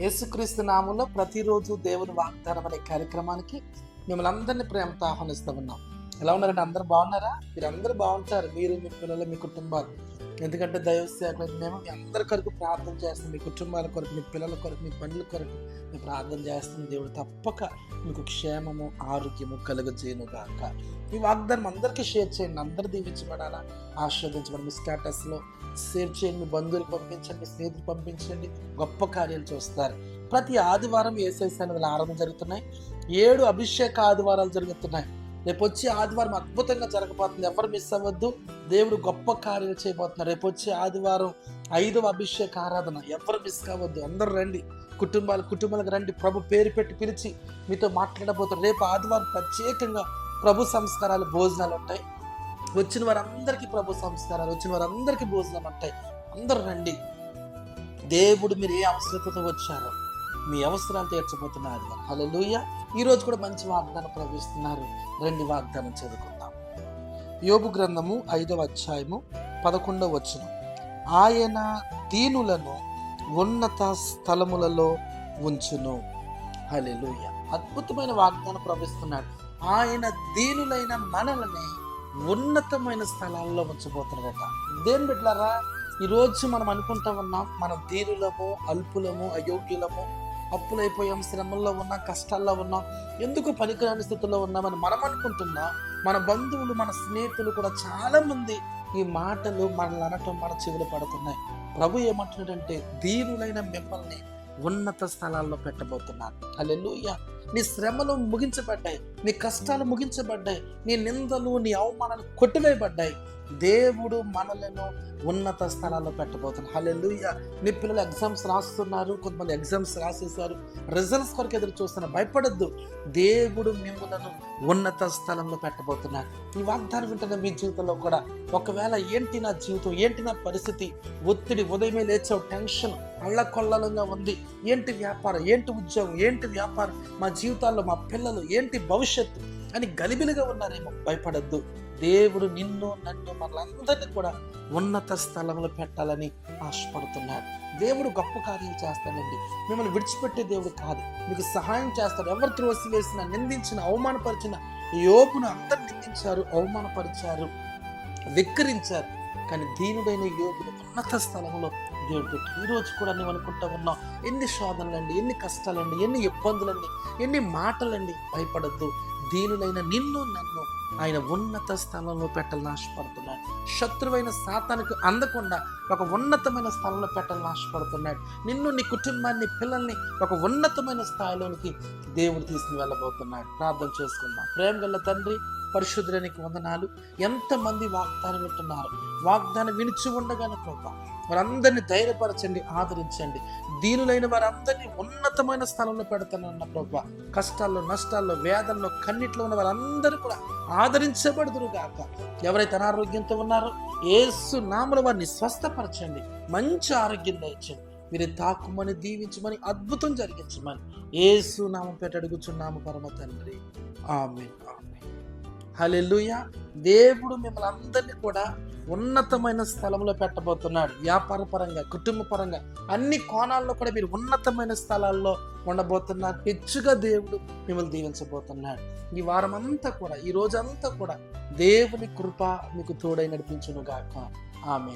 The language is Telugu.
యేసుక్రీస్తు నామంలో ప్రతిరోజు దేవుని వాగ్దానం అనే కార్యక్రమానికి మిమ్మల్ని అందరినీ ప్రేమతో ఆహ్వానిస్తూ ఉన్నాం. ఎలా ఉన్నారండి? అందరు బాగున్నారా? మీరు అందరూ బాగుంటారు మీరు మీ పిల్లలు మీ కుటుంబాలు. ఎందుకంటే దైవ మేము మీ అందరి కొరకు ప్రార్థన చేస్తాం మీ కుటుంబాల కొరకు మీ పిల్లల కొరకు మీ పనుల కొరకు మేము ప్రార్థన చేస్తాం దేవుడు తప్పక మీకు క్షేమము ఆరోగ్యము కలుగజేయను గాక ఈ వాగ్దానం అందరికీ షేర్ చేయండి. అందరు దీవించబడాలా? ఆస్వాదించబడి మీ స్టేటస్లో షేర్ చేయండి. మీ బంధువులు పంపించండి. మీ స్నేహితులు పంపించండి. గొప్ప కార్యాలు చూస్తారు. ప్రతి ఆదివారం ఏసై సన్నిధిలో ఆరంభం జరుగుతున్నాయి. ఏడు అభిషేక ఆదివారాలు జరుగుతున్నాయి. రేపు వచ్చి ఆదివారం అద్భుతంగా జరగబోతుంది. ఎవరు మిస్ అవ్వద్దు. దేవుడు గొప్ప కార్యాలు చేయబోతున్నారు. రేపు వచ్చి ఆదివారం ఐదవ అభిషేక ఆరాధన. ఎవరు మిస్ కావద్దు. అందరూ రండి. కుటుంబాలు కుటుంబాలకు రండి. ప్రభు పేరు పెట్టి పిలిచి మీతో మాట్లాడబోతారు రేపు ఆదివారం ప్రత్యేకంగా ప్రభు సంస్కారాలు భోజనాలు ఉంటాయి. వచ్చిన వారందరికీ ప్రభు సంస్కారాలు వచ్చిన వారందరికీ భోజనం ఉంటాయి. అందరూ రండి. దేవుడు మీరు ఏ అవసరతతో వచ్చారో మీ అవసరాలు తీర్చబోతున్నారు. హల్లెలూయ. ఈరోజు కూడా మంచి వాగ్దానం ప్రవేశిస్తున్నారు. రెండు వాగ్దానం చదువుకుందాం యోబు గ్రంథము ఐదవ అధ్యాయము పదకొండవ వచనం. ఆయన దీనులను ఉన్నత స్థలములలో ఉంచును. హల్లెలూయ. అద్భుతమైన వాగ్దానం ప్రవేశిస్తున్నాడు. ఆయన దీనులైన మనల్ని ఉన్నతమైన స్థలాల్లో ఉంచబోతున్నాడట. దేని బిడ్డలారా ఈరోజు మనం అనుకుంటా ఉన్నాం మనం దీనులము అల్పులము అయోగ్యులము అప్పులైపోయాం శ్రమల్లో ఉన్నాం కష్టాల్లో ఉన్నాం. ఎందుకు పనికిరాని స్థితిలో ఉన్నామని మనం అనుకుంటున్నాం మన బంధువులు మన స్నేహితులు కూడా చాలామంది ఈ మాటలు మనల్ని అనటం మన చెవులు పడుతున్నాయి. ప్రభు ఏమంటున్నాడంటే దీనులైన మిమ్మల్ని ఉన్నత స్థలాల్లో పెట్టబోతున్నాను అల్లెలుయ్య నీ శ్రమలు ముగించబడ్డాయి. నీ కష్టాలు ముగించబడ్డాయి. నీ నిందలు నీ అవమానాలు కొట్టివేయబడ్డాయి. దేవుడు మనలను ఉన్నత స్థలాల్లో పెట్టబోతున్నాడు. హలెలుయ్య నీ పిల్లలు ఎగ్జామ్స్ రాస్తున్నారు. కొంతమంది ఎగ్జామ్స్ రాసేసారు రిజల్ట్స్ కొరకు ఎదురు చూస్తున్నారు భయపడద్దు. దేవుడు మిమ్మలను ఉన్నత స్థలంలో పెట్టబోతున్నాడు. ఈ వాగ్దానం వింటున్న మీ జీవితంలో కూడా ఒకవేళ ఏంటి నా జీవితం? ఏంటి నా పరిస్థితి? ఒత్తిడి ఉదయమే లేచావు టెన్షన్ అల్లకొల్లలంగా ఉంది. ఏంటి వ్యాపారం? ఏంటి ఉద్యోగం? ఏంటి వ్యాపారం? మా జీవితాల్లో మా పిల్లలు ఏంటి భవిష్యత్తు? అని గలిబిలిగా ఉన్నారేమో. భయపడద్దు. దేవుడు నిన్ను నన్ను మనందరినీ కూడా ఉన్నత స్థలంలో పెట్టాలని ఆశపడుతున్నాడు. దేవుడు గొప్ప కార్యం చేస్తాడండి. మిమ్మల్ని విడిచిపెట్టే దేవుడు కాదు. మీకు సహాయం చేస్తాడు. ఎవరు త్రోసి వేసిన నిందించిన అవమానపరిచిన యోపును అందరు నిందించారు అవమానపరిచారు విక్రించారు కానీ దీనుడైన యోగులు ఉన్నత స్థలంలో దేవుడు పెట్టి ఈ రోజు కూడా నువ్వు అనుకుంటా ఉన్నావు ఎన్ని శోధనలండి ఎన్ని కష్టాలండి ఎన్ని ఇబ్బందులండి ఎన్ని మాటలండి భయపడద్దు. దీనులైన నిన్ను నన్ను ఆయన ఉన్నత స్థలంలో పెట్టాలని ఆశపడుతున్నాడు శత్రువైన సాతానికి అందకుండా ఒక ఉన్నతమైన స్థలంలో పెట్టాలని ఆశపడుతున్నాడు నిన్ను నీ కుటుంబాన్ని పిల్లల్ని ఒక ఉన్నతమైన స్థాయిలోనికి దేవుడు తీసుకుని వెళ్ళబోతున్నాడు. ప్రార్థన చేసుకుందాం. ప్రేమ గల తండ్రి పరిశుద్ధులనికి వందనాలు. ఎంతమంది వాగ్దానం వింటున్నారు. వాగ్దానం వినిచి ఉండగానే ప్రభా వారందరినీ ధైర్యపరచండి ఆదరించండి. దీనులైన వారందరినీ ఉన్నతమైన స్థలంలో పెడతానన్న ప్రభా కష్టాల్లో నష్టాల్లో వేదనలో అన్నింటిలో ఉన్న వాళ్ళందరూ కూడా ఆదరించబడుదురు గాక. ఎవరైతే అనారోగ్యంతో ఉన్నారో ఏసు నామల వారిని స్వస్థపరచండి. మంచి ఆరోగ్యం దయచండి మీరు తాకుమని దీవించమని అద్భుతం జరిగించమని ఏసు నామం పెట్టి అడుగుచున్నాము పరమ తండ్రి. ఆమె ఆమె హలెలుయ దేవుడు మిమ్మల్ని అందరినీ కూడా ఉన్నతమైన స్థలంలో పెట్టబోతున్నాడు. వ్యాపార పరంగా కుటుంబ పరంగా అన్ని కోణాల్లో కూడా మీరు ఉన్నతమైన స్థలాల్లో ఉండబోతున్నారు. హెచ్చుగా దేవుడు మిమ్మల్ని దీవించబోతున్నాడు. ఈ వారం అంతా కూడా ఈ రోజంతా కూడా దేవుని కృప మీకు తోడై నడిపించును గాక ఆమె